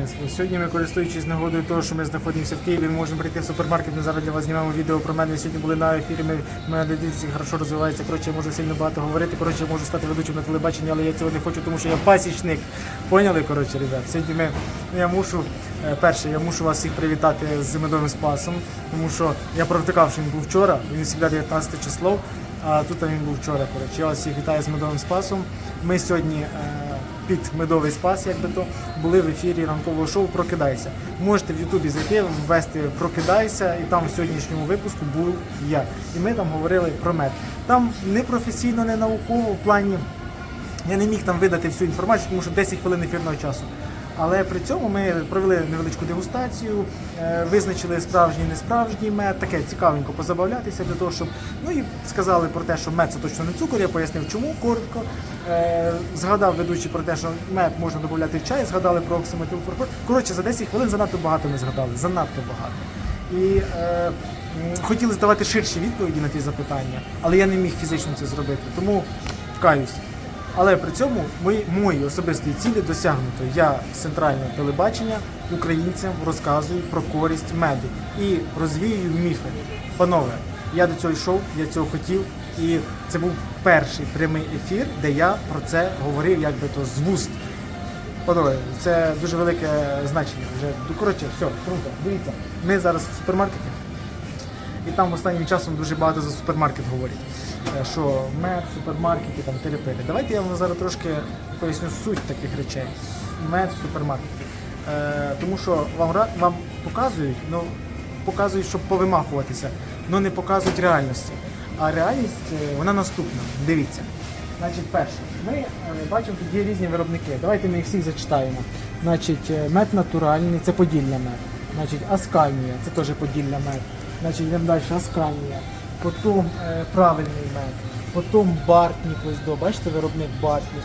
панство. Сьогодні ми, користуючись нагодою того, що ми знаходимося в Києві, ми можемо прийти в супермаркет. Ми зараз для вас знімаємо відео про мене. Сьогодні були на ефірі. Ми мене дитинці хорошо розвивається. Коротше, я можу сильно багато говорити. Коротше, я можу стати ведучим на телебаченні, але я цього не хочу, тому що я пасічник. Поняли, коротше, ребят? Сьогодні ми я мушу е, перше, я мушу вас всіх привітати з медовим спасом, тому що я провтикав, що він був вчора. Він завжди 19 число. А тут він був вчора. Коротше, я вас всіх вітаю з медовим спасом. Ми сьогодні. Під медовий спас, як би то були в ефірі ранкового шоу Прокидайся. Можете в Ютубі зайти, ввести Прокидайся, і там в сьогоднішньому випуску був я. І ми там говорили про мед. Там не професійно, не науково в плані. Я не міг там видати всю інформацію, тому що 10 хвилин ефірного часу. Але при цьому ми провели невеличку дегустацію, е, визначили справжній несправжній мед, таке цікавенько позабавлятися для того, щоб ну і сказали про те, що мед це точно не цукор. Я пояснив, чому коротко. Е, Згадав ведучий про те, що мед можна додати в чай, згадали про оксиметилфурфур. Коротше, за 10 хвилин занадто багато ми згадали, занадто багато. І е, хотіли здавати ширші відповіді на ті запитання, але я не міг фізично це зробити. Тому каюсь. Але при цьому мої, мої особисті цілі досягнуто. Я з центрального телебачення українцям розказую про користь меду і розвіюю міфи. Панове, я до цього йшов, я цього хотів, і це був перший прямий ефір, де я про це говорив, як би то з вуст. Панове, це дуже велике значення. Вже ну, коротше, все, круто. Дивіться, ми зараз в супермаркеті. І там останнім часом дуже багато за супермаркет говорять. Е, Що мед, супермаркети, там терепири. Давайте я вам зараз трошки поясню суть таких речей. Мед в супермаркеті. Е, тому що вам, вам показують, ну, показують, щоб повимахуватися, але не показують реальності. А реальність е, вона наступна. Дивіться. Значить, перше, ми бачимо, тут є різні виробники. Давайте ми їх всіх зачитаємо. Значить, мед натуральний, це подільна мед. Значить, Асканія, це теж подільна мед. Значить, йдемо далі, Асканія. Потім е, правильний мед. Потім Бартнік, бачите, виробник Бартнік.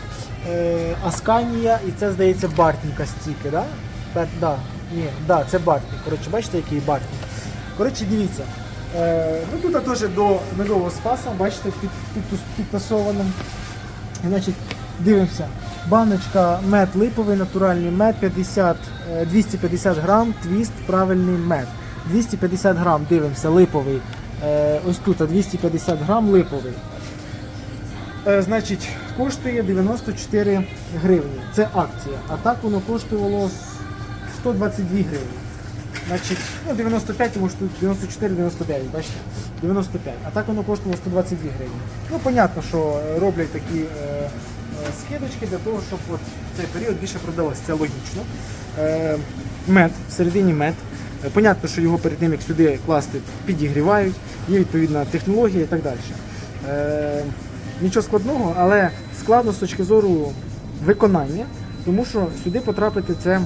Е, Асканія, і це, здається, Бартніка стільки, да? Так, да. Ні, да, це Бартнік. Коротше, бачите, який Бартнік. Коротше, дивіться. Е, ну тут теж до медового спаса, бачите, під, під, підтасовано. Значить, дивимося. Баночка мед липовий, натуральний мед 50, е, 250 грам, твіст, правильний мед. 250 грам, дивимося, липовий. Е, Ось тут 250 грам липовий. Е, Значить, коштує 94 гривні. Це акція. А так воно коштувало 122 гривні. Значить, ну 95, тому що тут 94-99, бачите? 95. А так воно коштувало 122 гривні. Ну, понятно, що роблять такі е, е, скидочки для того, щоб от цей період більше продалося. Це логічно. Е, мед, всередині мед. Е, Понятно, що його перед тим, як сюди класти, підігрівають, є відповідна технологія і так далі. Е, нічого складного, але складно з точки зору виконання, тому що сюди потрапити це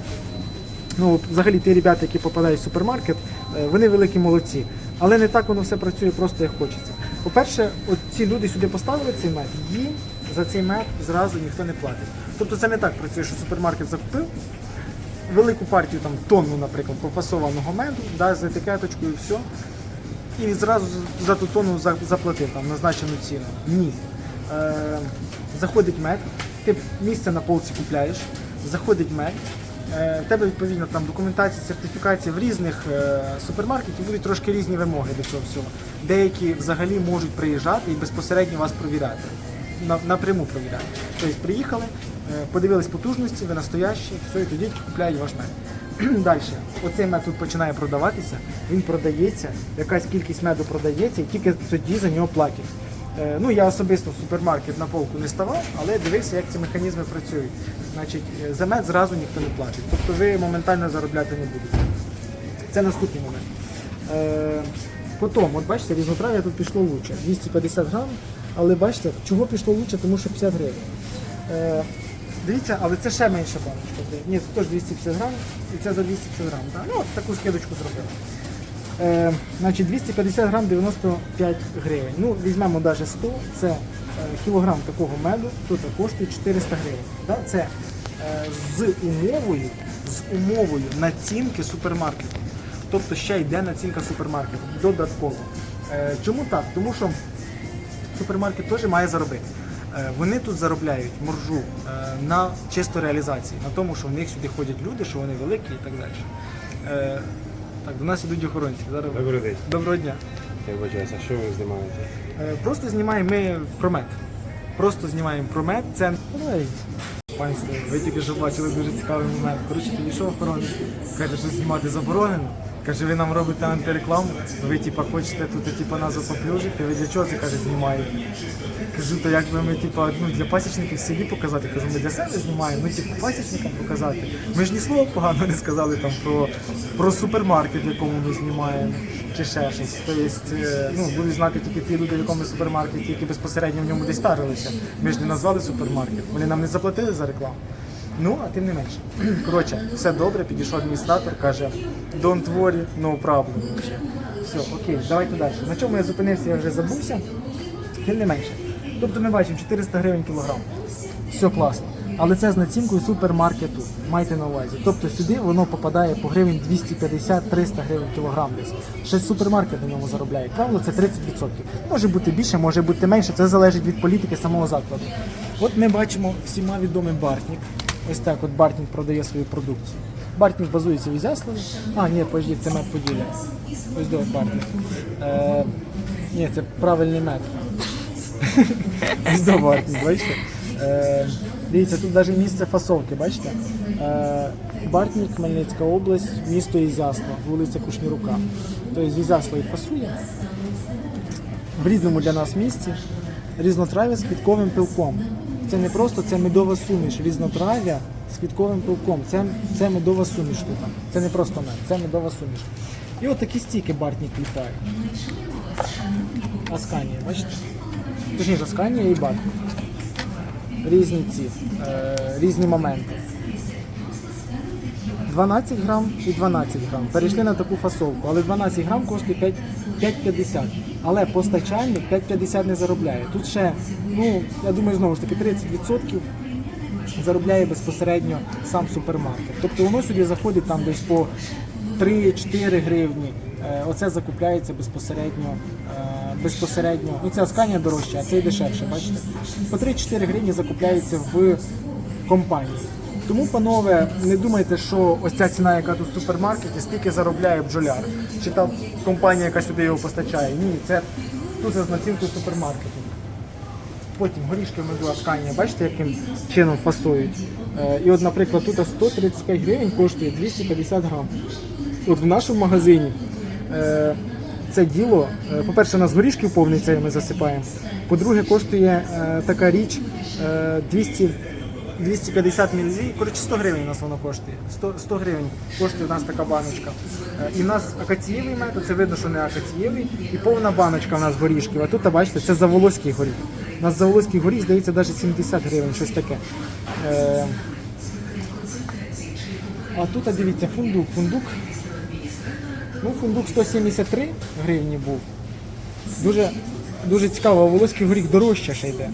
ну, взагалі ті ребята, які попадають в супермаркет, е, вони великі молодці. Але не так воно все працює просто як хочеться. По-перше, от ці люди сюди поставили цей мед, їм за цей мед зразу ніхто не платить. Тобто це не так працює, що супермаркет закупив велику партію, там тонну, наприклад, пофасованого меду, да, з етикеточкою, все. І зразу за ту тонну заплатив там назначену ціну. Ні. Е, заходить мед, ти місце на полці купляєш, заходить мед. Е, в тебе відповідно там документація, сертифікація в різних е, супермаркетів будуть трошки різні вимоги до цього всього. Деякі взагалі можуть приїжджати і безпосередньо вас провіряти. На, напряму провіряти. Тобто приїхали, е, подивились потужності, ви настоящі, все, і тоді купляють ваш мед. Далі, оцей мед тут починає продаватися, він продається, якась кількість меду продається, і тільки тоді за нього платять. Е, Ну, я особисто в супермаркет на полку не ставав, але дивився, як ці механізми працюють. Значить, е, за мед зразу ніхто не платить. Тобто ви моментально заробляти не будете. Це наступний момент. Потім, от бачите, різнотрав'я тут пішло лучше. 250 грам, але бачите, чого пішло лучше, тому що 50 гривень. Е, дивіться, але це ще менша баночка. Ні, це теж 250 грам, і це за 250 грам. Так? Ну, от таку скидочку зробили. Е, значить, 250 грам 95 гривень. Ну, візьмемо навіть 100, це е, кілограм такого меду, тут коштує 400 гривень. Да? Це е, з умовою, з умовою націнки супермаркету. Тобто ще йде націнка супермаркету додатково. Е, чому так? Тому що супермаркет теж має заробити. Е, Вони тут заробляють моржу е, на чисто реалізації, на тому, що в них сюди ходять люди, що вони великі і так далі. Е, Так, до нас ідуть охоронці. Зараз... Добрий день. Доброго дня. Я вибачаюся, що ви знімаєте? Просто знімаємо ми промет. Просто знімаємо промет. Це панство. Ви тільки що бачили дуже цікавий момент. Коротше, підійшов охоронець, каже, що знімати заборонено. Каже, ви нам робите антирекламу, ви типа хочете тут типа нас поплюжити, ви для чого це каже знімаєте? Кажу, то як би ми типа, ну, для пасічників в селі показати, кажу, ми для себе знімаємо, ну типу пасічникам показати. Ми ж ні слова поганого не сказали там про, про супермаркет, в якому ми знімаємо, чи ще щось. Тобто, ну, будуть знати тільки ті люди, в якому супермаркеті, які безпосередньо в ньому десь старилися. Ми ж не назвали супермаркет, вони нам не заплатили за рекламу. Ну, а тим не менше. Коротше, все добре, підійшов адміністратор, каже, don't worry, no problem. Все, окей, давайте далі. На чому я зупинився, я вже забувся. Тим не менше. Тобто ми бачимо 400 гривень кілограм. Все класно. Але це з націнкою супермаркету. Майте на увазі. Тобто сюди воно попадає по гривень 250-300 гривень кілограм десь. Ще супермаркет на ньому заробляє. Правило, це 30%. Може бути більше, може бути менше. Це залежить від політики самого закладу. От ми бачимо всіма відомий Бартнік. Ось так от Бартнік продає свою продукцію. Бартнік базується в Ізяславі. А, ні, подожди, це мед поділя. Ось до Бартнік. Е, ні, це правильний мед. Ось до Бартнік, бачите? Е, дивіться, тут навіть місце фасовки, бачите? Е, Бартнік, Хмельницька область, місто Ізяслав, вулиця Кушнірука. Тобто з Ізяслава і фасує в рідному для нас місці різнотрав'я з квітковим пилком. Це не просто це медова суміш, різнотрав'я з квітковим пилком. Це, це медова суміш тут. Це не просто мед, це медова суміш. І от такі стіки бартні літає. Асканія, бачите? Точніше, Асканія і Бартнік. Різні ці, е, різні моменти. 12 грам і 12 грам. Перейшли на таку фасовку, але 12 грам коштує 5 5,50. Але постачальник 5,50 не заробляє. Тут ще, ну, я думаю, знову ж таки 30% заробляє безпосередньо сам супермаркет. Тобто воно сюди заходить там десь по 3-4 гривні. Е, Оце закупляється безпосередньо. е, Безпосередньо, ну це Асканія дорожче, а це і дешевше, бачите? По 3-4 гривні закупляється в компанії. Тому, панове, не думайте, що ось ця ціна, яка тут в супермаркеті, стільки заробляє бджоляр. Чи там компанія, яка сюди його постачає. Ні, це тут з націнкою супермаркету. Потім горішки меду Асканія, бачите, яким чином фасують. Е, І от, наприклад, тут 135 гривень коштує 250 грам. От в нашому магазині е, це діло, е, по-перше, у нас горішків повний цей ми засипаємо. По-друге, коштує така річ е, 200 250 мл, коротше 100 гривень у нас воно коштує. 100, 100 гривень коштує у нас така баночка. Е, І в нас акацієвий мед, це видно, що не акацієвий, і повна баночка у нас горішків. А тут, бачите, це заволоський горіх. У нас заволоський горіх, здається, навіть 70 гривень, щось таке. Е, А тут, а дивіться, фундук. Фундук. Ну, фундук 173 гривні був. Дуже, дуже цікаво, а волоський горіх дорожче ще йде.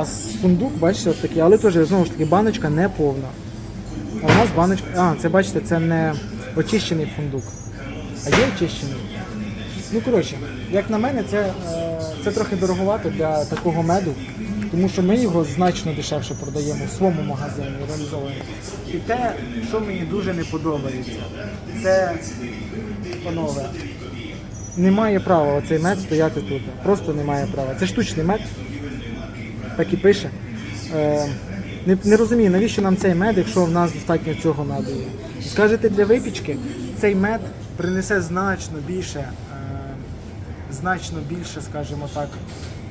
А з фундук, бачите, от такий, але теж знову ж таки баночка не повна. А у нас баночка. А, це бачите, це не очищений фундук. А є очищений. Ну, коротше, як на мене, це, е, це трохи дороговато для такого меду, тому що ми його значно дешевше продаємо в своєму магазині реалізовуємо. І те, що мені дуже не подобається, це, панове, немає права оцей мед стояти тут. Просто немає права. Це штучний мед, так і пише. Е, не, не розумію, навіщо нам цей мед, якщо в нас достатньо цього меду є. Скажете, для випічки цей мед принесе значно більше, е, значно більше, скажімо так,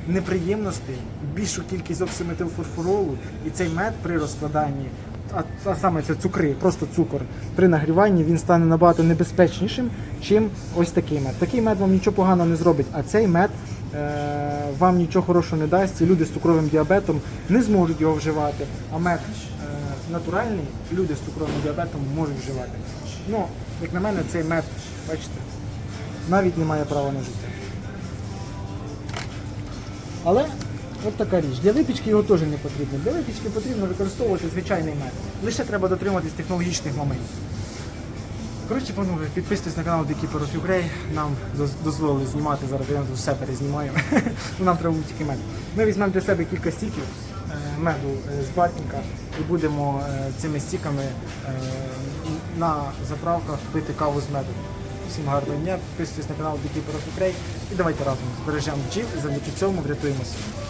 неприємностей, більшу кількість оксиметилфурфуролу, і цей мед при розкладанні, а, а саме це цукри, просто цукор, при нагріванні він стане набагато небезпечнішим, чим ось такий мед. Такий мед вам нічого поганого не зробить, а цей мед вам нічого хорошого не дасть. І люди з цукровим діабетом не зможуть його вживати. А мед е, натуральний, люди з цукровим діабетом можуть вживати. Ну, як на мене, цей мед, бачите, навіть не має права на життя. Але от така річ. Для випічки його теж не потрібно. Для випічки потрібно використовувати звичайний мед. Лише треба дотримуватись технологічних моментів. Коротше, панове, підписуйтесь на канал Beekeeper of Ukraine. Нам дозволили знімати зараз, я тут все перезнімаю. Нам треба був тільки мед. Ми візьмемо для себе кілька стіків, е, меду е, з батніка і будемо е, цими стіками на заправках пити каву з медом. Всім гарного дня, підписуйтесь на канал Beekeeper of Ukraine і давайте разом збережемо бджіл і завдяки цьому врятуємо світ.